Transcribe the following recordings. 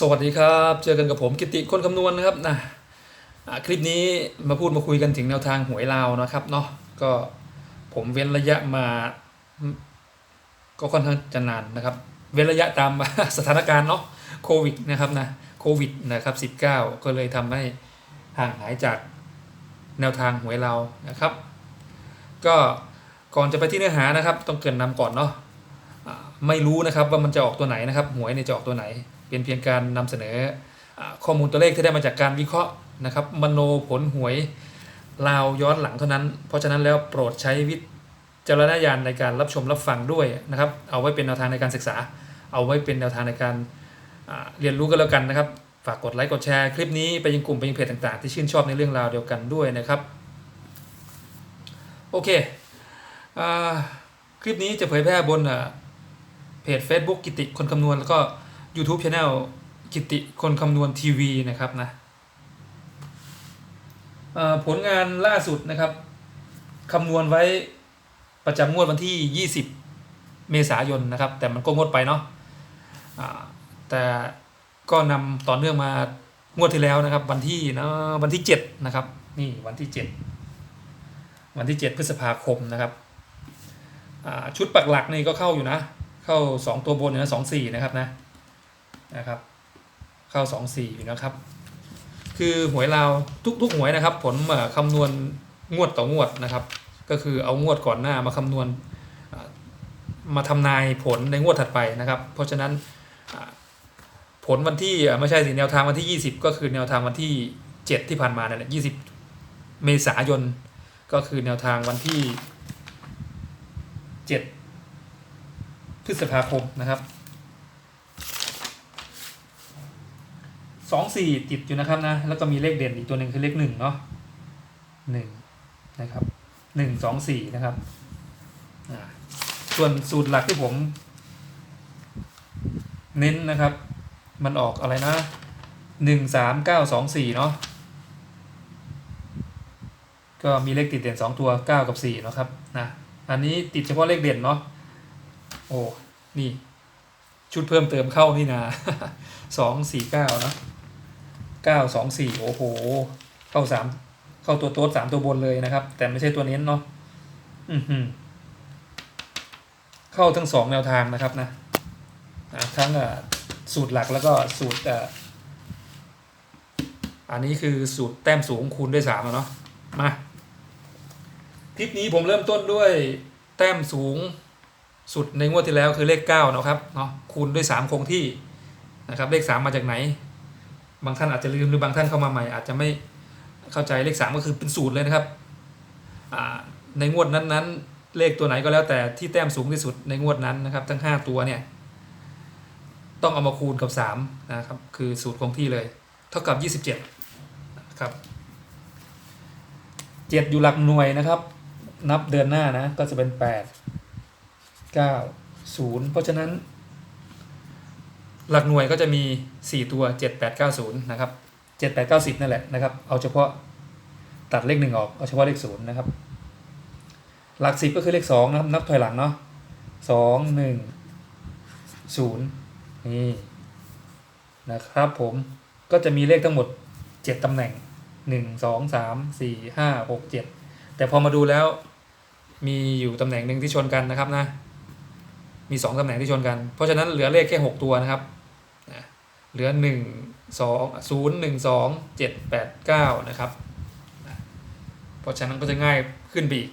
สวัสดีครับ เจอกันกับผมกิติคนคำนวณนะครับนะคลิปนี้มาพูดมาคุยกันถึงแนวทางหวยลาวนะครับเนาะก็ผมเว้นระยะมา ก็ค่อนข้างจะนานนะครับ เว้นระยะตามสถานการณ์เนาะโควิดนะครับนะโควิดนะครับ19 ก็เลยทำให้ห่างหายจากแนวทางหวยลาวนะครับ ก็ก่อนจะไปที่เนื้อหานะครับ ต้องเกรินนำก่อนเนาะไม่รู้นะครับว่ามันจะออกตัวไหนนะครับหวยเนี่ยจะออกตัวไหน เป็นเพียงการนำเสนอข้อมูลตัวเลขที่ได้มาจากการวิเคราะห์นะครับมโนผลหวยลาวย้อนหลังเท่านั้น เพราะฉะนั้นแล้วโปรดใช้วิจารณญาณในการรับชมรับฟังด้วยนะครับ เอาไว้เป็นแนวทางในการศึกษา เอาไว้เป็นแนวทางในการเรียนรู้กันแล้วกันนะครับ ฝากกดไลค์กดแชร์คลิปนี้ไปยังกลุ่มไปยังเพจต่างๆ ที่ชื่นชอบในเรื่องราวเดียวกันด้วยนะครับ โอเคอคลิปนี้จะเผยแพร่บนเพจ Facebook กิติคนคำนวณแล้วก็ YouTube Channel กิติคนคำนวณทีวีนะครับนะผลงานล่าสุดนะครับคำนวณไว้ประจำงวดวันที่ 20 เมษายนนะครับ แต่มันก็งดไปเนาะอ่าแต่ก็นำต่อเนื่องมางวดที่แล้วนะครับ วันที่นะวันที่ 7 นะครับ นี่วันที่ 7 วันที่ 7 พฤษภาคมนะครับชุดปักหลักนี่ก็เข้าอยู่นะ เข้า 2 ตัวบนนะสองสี่นะครับนะ นะครับ เข้า 2 4 อยู่นะครับ คือหวยลาวทุกทุกหวยนะครับ ผลคำนวณงวดต่องวดนะครับ ก็คือเอางวดก่อนหน้ามาคำนวณมาทำนายผลในงวดถัดไปนะครับ เพราะฉะนั้นผลวันที่ไม่ใช่สิแนวทางวันที่ 20 ก็คือแนวทางวันที่ 7 ที่ผ่านมานั่นแหละ20 เมษายนก็คือแนวทางวันที่ 7 พฤษภาคมนะครับ สองสี่ติดอยู่นะครับนะ แล้วก็มีเลขเด่นอีกตัวหนึ่งคือเลขหนึ่งเนาะหนึ่งนะครับหนึ่งสองสี่นะครับส่วนสูตรหลักที่ผม เน้นนะครับ มันออกอะไรนะหนึ่งสามเก้าสองสี่เนาะก็มีเลขติดเด่นสองตัวเก้ากับสี่เนาะครับนะอันนี้ติดเฉพาะเลขเด่นเนาะโอ้นี่ชุดเพิ่มเติมเข้านี่นะสองสี่เก้านะ เก้าสองสี่โอ้โห เข้าสามเข้าตัวโต๊ดสามตัวบนเลยนะครับ แต่ไม่ใช่ตัวเน้นเนาะอือหือเข้าทั้งสองแนวทางนะครับนะทั้งสูตรหลักแล้วก็สูตรอันนี้คือสูตรแต้มสูงคูณด้วยสามอะเนาะมาคลิปนี้ผมเริ่มต้นด้วยแต้มสูงสุดในงวดที่แล้วคือเลขเก้านะครับเนาะคูณด้วยสามคงที่นะครับเลขสามมาจากไหน บางท่านอาจจะลืมหรือบางท่านเข้ามาใหม่ อาจจะไม่เข้าใจเลขสามก็คือเป็นสูตรเลยนะครับในงวดนั้นๆ เลขตัวไหนก็แล้วแต่ที่แต้มสูงที่สุดในงวดนั้นนะครับ ทั้ง 5 ตัวเนี่ยต้องเอามาคูณกับ3นะครับคือสูตรคงที่เลย เท่ากับ 27ครับ7อยู่หลักหน่วยนะครับ นับเดือนหน้านะก็จะเป็น 8 9 0 เพราะฉะนั้น หลักหน่วยก็จะมี 4 ตัว 7 8 9 0 นะครับ 7 8 9 0 นั่นแหละนะครับ เอาเฉพาะตัดเลขหนึ่งออก เอาเฉพาะเลขศูนย์นะครับ หลักสิบก็คือเลขสองนะครับ นับถอยหลังเนาะสองหนึ่งศูนย์นี่นะครับผมก็จะมีเลขทั้งหมด 7ตำแหน่ง 1 2 3 4 5 6 7 แต่พอมาดูแล้วมีอยู่ตำแหน่งหนึ่งที่ชนกันนะครับนะ มีสองตำแหน่งที่ชนกัน เพราะฉะนั้นเหลือเลขแค่หกตัวนะครับอะเหลือหนึ่งสองศูนย์หนึ่งสองเจ็ดแปดเก้านะครับอะเพราะฉะนั้นก็จะง่ายขึ้นไปอีก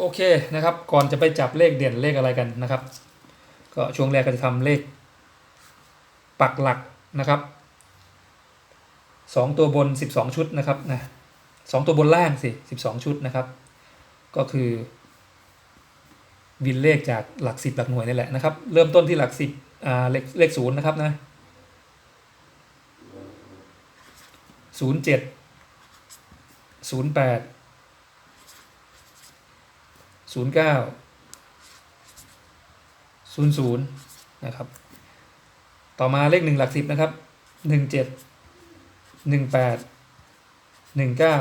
โอเคนะครับ ก่อนจะไปจับเลขเด่นเลขอะไรกันนะครับ ก็ช่วงแรกก็จะทำเลข ปักหลักนะครับสองตัวบนสิบสองชุดนะครับนะ สองตัวบนล่างสิสิบสองชุดนะครับ ก็คือวินเลขจากหลักสิบหลักหน่วยนี่แหละนะครับ เริ่มต้นที่หลักสิบอ่าเลขเลขศูนย์นะครับนะศูนย์เจ็ดศูนย์แปดศูนย์เก้าศูนย์ศูนย์นะครับ ต่อมาเลขหนึ่งหลักสิบนะครับหนึ่งเจ็ดหนึ่งแปด หนึ่งเก้า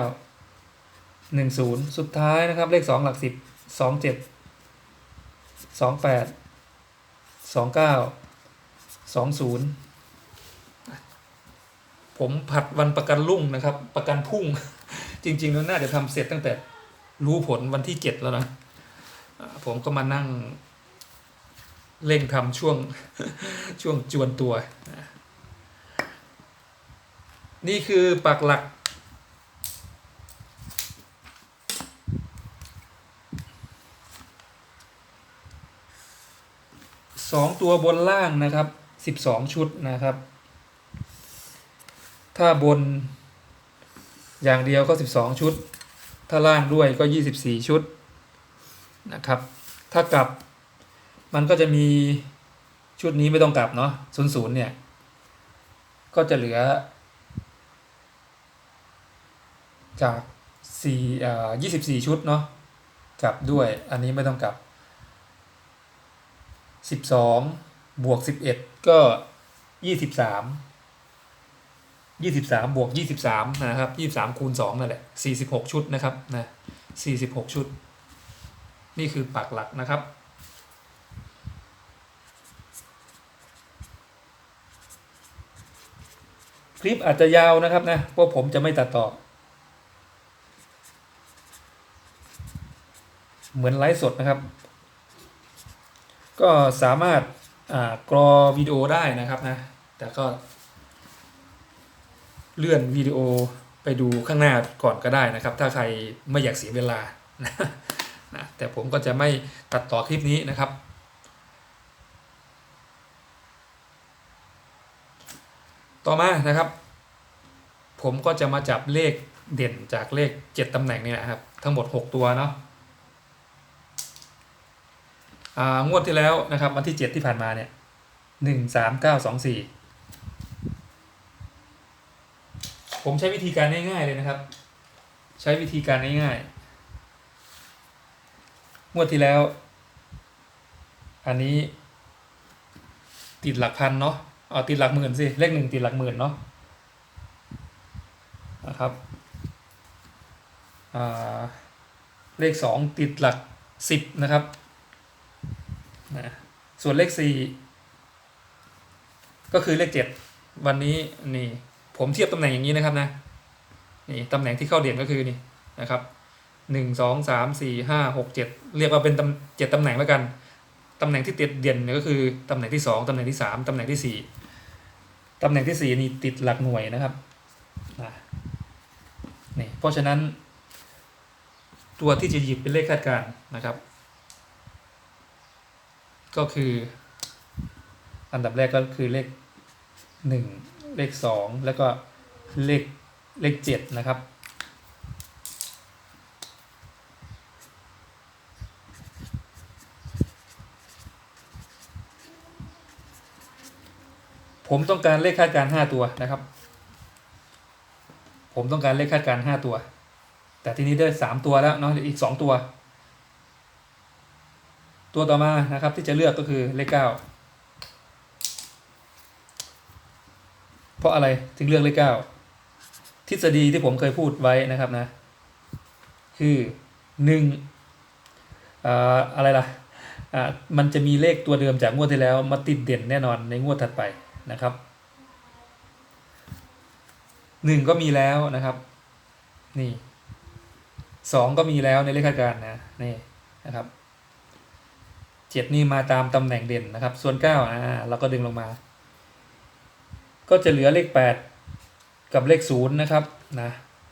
หนึ่งศูนย์สุดท้ายนะครับเลขสองหลักสิบสองเจ็ดสองแปดสองเก้าสองศูนย์ผมผัดวันประกันรุ่งนะครับ ประกันพุ่ง จริงๆแล้วน่าจะทำเสร็จตั้งแต่รู้ผลวันที่เจ็ดแล้วนะผมก็มานั่งเร่งทำช่วงช่วงจวนตัว นี่คือปักหลัก สองตัวบนล่างนะครับสิบสองชุดนะครับ ถ้าบน อย่างเดียวก็สิบสองชุด ถ้าล่างด้วยก็ยี่สิบสี่ชุดนะครับ ถ้ากลับมันก็จะมีชุดนี้ไม่ต้องกลับเนาะศูนย์ศูนย์เนี่ย ก็จะเหลือ จากสี่อ่ายี่สิบสี่ชุดเนาะกลับด้วยอันนี้ไม่ต้องกลับ สิบสองบวกสิบเอ็ดก็ยี่สิบสามยี่สิบสามบวกยี่สิบสามนะครับยี่สามคูณสองนั่นแหละสี่สิบหกชุดนะครับนะสี่สิบหกชุด นี่คือปักหลักนะครับ คลิปอาจจะยาวนะครับนะเพราะผมจะไม่ตัดต่อ เหมือนไลฟ์สดนะครับ ก็สามารถกรอวิดีโอได้นะครับนะ แต่ก็ เลื่อนวิดีโอไปดูข้างหน้าก่อนก็ได้นะครับ ถ้าใครไม่อยากเสียเวลานะนะแต่ผมก็จะไม่ตัดต่อคลิปนี้นะครับ ต่อมานะครับ ผมก็จะมาจับเลขเด่นจากเลข 7ตำแหน่งนี่นะครับ ทั้งหมด 6 ตัวเนาะ งวดที่แล้วนะครับวันที่เจ็ดที่ผ่านมาเนี่ยหนึ่งสามเก้าสองสี่ผมใช้วิธีการง่ายๆเลยนะครับ ใช้วิธีการง่ายๆงวดที่แล้ว อันนี้ติดหลักพันเนาะเอาติดหลักหมื่นสิเลขหนึ่งติดหลักหมื่นเนาะนะครับเลขสองติดหลักสิบนะครับ นะส่วนเลขสี่ก็คือเลขเจ็ดวันนี้นี่ผมเทียบตำแหน่งอย่างนี้นะครับนะนี่ตำแหน่งที่เข้าเด่นก็คือนี่นะครับหนึ่งสองสามสี่ห้าหกเจ็ดเรียกว่าเป็นตำเจ็ดตำแหน่งแล้วกันตำแหน่งที่ติดเด่นเนี่ยก็คือตำแหน่งที่สองตำแหน่งที่สามตำแหน่งที่สี่ตำแหน่งที่สี่นี่ติดหลักหน่วยนะครับนะนี่เพราะฉะนั้น ตัวที่จะหยิบเป็นเลขคาดการณ์นะครับ ก็คือ อันดับแรกก็คือเลขหนึ่งเลขสองแล้วก็เลขเลขเจ็ดนะครับ ผมต้องการเลขคาดการห้าตัวนะครับ ผมต้องการเลขคาดการห้าตัว แต่ทีนี้ได้สามตัวแล้วเนาะเหลืออีกสองตัว ตัวต่อมานะครับที่จะเลือกก็คือเลขเก้าเพราะอะไรถึงเลือกเลขเก้าทฤษฎีที่ผมเคยพูดไว้นะครับนะ คือหนึ่งอะไรล่ะมันจะมีเลขตัวเดิมจากงวดที่แล้วมาติดเด่นแน่นอนในงวดถัดไปนะครับหนึ่งก็มีแล้วนะครับ นี่สองก็มีแล้วในเลขคาดการณ์นะนี่นะครับ เจ็ดนี่มาตามตำแหน่งเด่นนะครับ ส่วนเก้าอ่าเราก็ดึงลงมา ก็จะเหลือเลขแปดกับเลขศูนย์นะครับนะ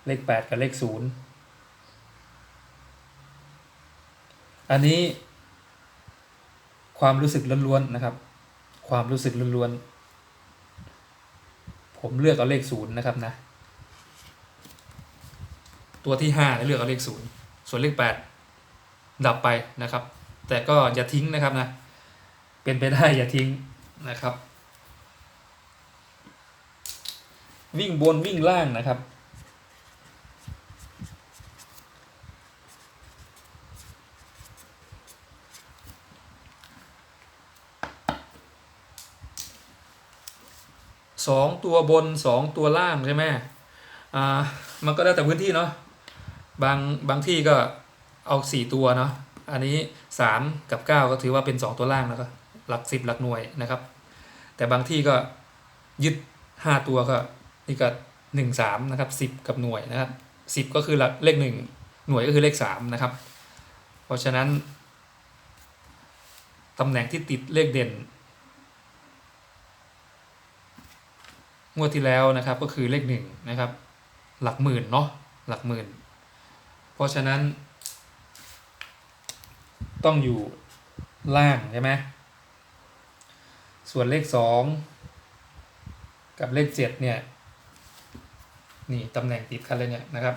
เลขแปดกับเลขศูนย์อันนี้ ความรู้สึกล้วนๆนะครับ ความรู้สึกล้วนๆผมเลือกเอาเลขศูนย์นะครับนะ ตัวที่ห้าเลือกเอาเลขศูนย์ส่วนเลขแปดดับไปนะครับ แต่ก็อย่าทิ้งนะครับนะเป็นไปได้อย่าทิ้งนะครับ วิ่งบนวิ่งล่างนะครับ สองตัวบนสองตัวล่างใช่ไหมอ่า มันก็ได้แต่พื้นที่เนาะบางบางที่ก็เอาสี่ตัวเนาะ อันนี้สามกับเก้าก็ถือว่าเป็นสองตัวล่างแล้วก็หลักสิบหลักหน่วยนะครับ แต่บางที่ก็ยึดห้าตัวก็นี่ก็หนึ่งสามนะครับสิบกับหน่วยนะครับสิบก็คือหลักเลขหนึ่งหน่วยก็คือเลขสามนะครับ เพราะฉะนั้นตำแหน่งที่ติดเลขเด่นงวดที่แล้วนะครับก็คือเลขหนึ่งนะครับหลักหมื่นเนาะหลักหมื่น เพราะฉะนั้น ต้องอยู่ล่างใช่ไหมส่วนเลขสองกับเลขเจ็ดเนี่ย นี่ตำแหน่งติดกันเลยเนี่ยนะครับ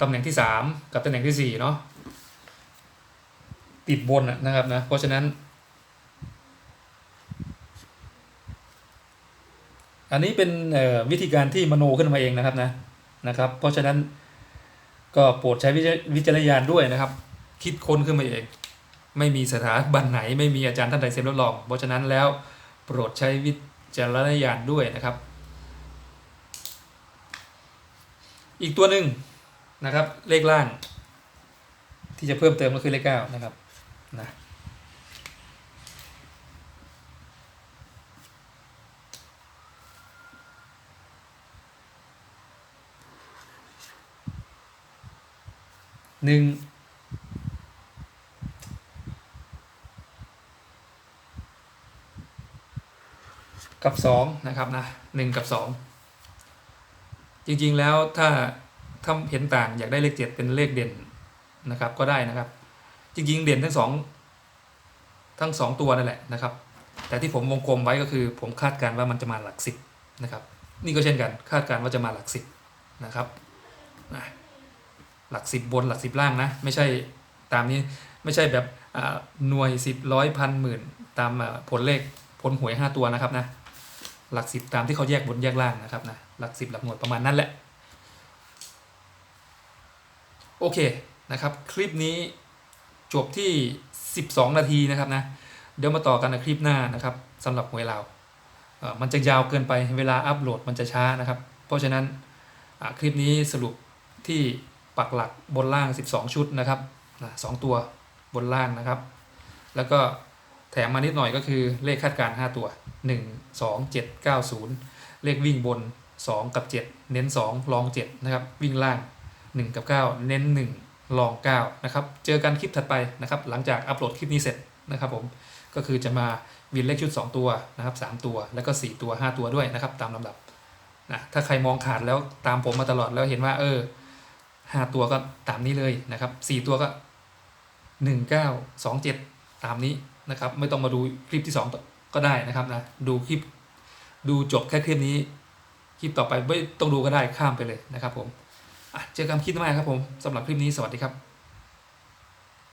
ตำแหน่งที่สามกับตำแหน่งที่สี่เนาะติดบนอะนะครับนะ เพราะฉะนั้น อันนี้เป็นวิธีการที่มโนขึ้นมาเองนะครับนะนะครับ เพราะฉะนั้น ก็โปรดใช้วิจารณญาณด้วยนะครับ คิดค้นขึ้นมาเอง ไม่มีสถาบันไหน ไม่มีอาจารย์ท่านใดเซ็นรับรอง เพราะฉะนั้นแล้วโปรดใช้วิจารณญาณด้วยนะครับ อีกตัวหนึ่งนะครับเลขล่าง ที่จะเพิ่มเติมก็คือเลขเก้านะครับนะ หนึ่งกับสองนะครับนะหนึ่งกับสองจริงๆแล้วถ้าถ้าเห็นต่างอยากได้เลขเจ็ดเป็นเลขเด่นนะครับก็ได้นะครับ จริง ๆ เด่นทั้งสองทั้งสองตัวนั่นแหละนะครับ แต่ที่ผมวงกลมไว้ก็คือ ผมคาดการณ์ว่ามันจะมาหลักสิบนะครับ นี่ก็เช่นกันคาดการณ์ว่าจะมาหลักสิบนะครับนะ หลักสิบบนหลักสิบล่างนะ ไม่ใช่ตามนี้ไม่ใช่แบบหน่วยสิบร้อยพันหมื่นตามผลเลขผลหวยห้าตัวนะครับนะหลักสิบตามที่เขาแยกบนแยกล่างนะครับนะหลักสิบหลักหน่วยประมาณนั้นแหละโอเคนะครับ คลิปนี้จบที่ 12 นาทีนะครับนะเดี๋ยวมาต่อกันในคลิปหน้านะครับสำหรับหวยลาวเอ่อมันจะยาวเกินไปเวลาอัปโหลดมันจะช้านะครับ เพราะฉะนั้นคลิปนี้สรุปที่ ปักหลักบนล่าง 12 ชุดนะครับสองตัวบนล่างนะครับ แล้วก็แถมมานิดหน่อยก็คือเลขคาดการ 5 ตัว 1 2 7 9 0 เลขวิ่งบน 2 กับ 7 เน้น 2 ลอง 7 นะครับ วิ่งล่าง 1 กับ 9 เน้น 1 ลอง 9 นะครับ เจอกันคลิปถัดไปนะครับ หลังจากอัปโหลดคลิปนี้เสร็จนะครับผมก็คือจะมาวินเลขชุด 2 ตัวนะครับ3ตัว แล้วก็ 4 ตัว 5 ตัวด้วยนะครับ ตามลำดับนะถ้าใครมองขาดแล้วตามผมมาตลอดแล้วเห็นว่าเออ 5ตัวก็ตามนี้เลยนะครับ4ตัวก็1 9 2 7ตามนี้นะครับ ไม่ต้องมาดูคลิปที่2ก็ได้นะครับนะดูคลิปดูจบแค่คลิปนี้ คลิปต่อไปไม่ต้องดูก็ได้ข้ามไปเลยนะครับผมเจอกันคลิปหน้าครับผมสำหรับคลิปนี้สวัสดีครับ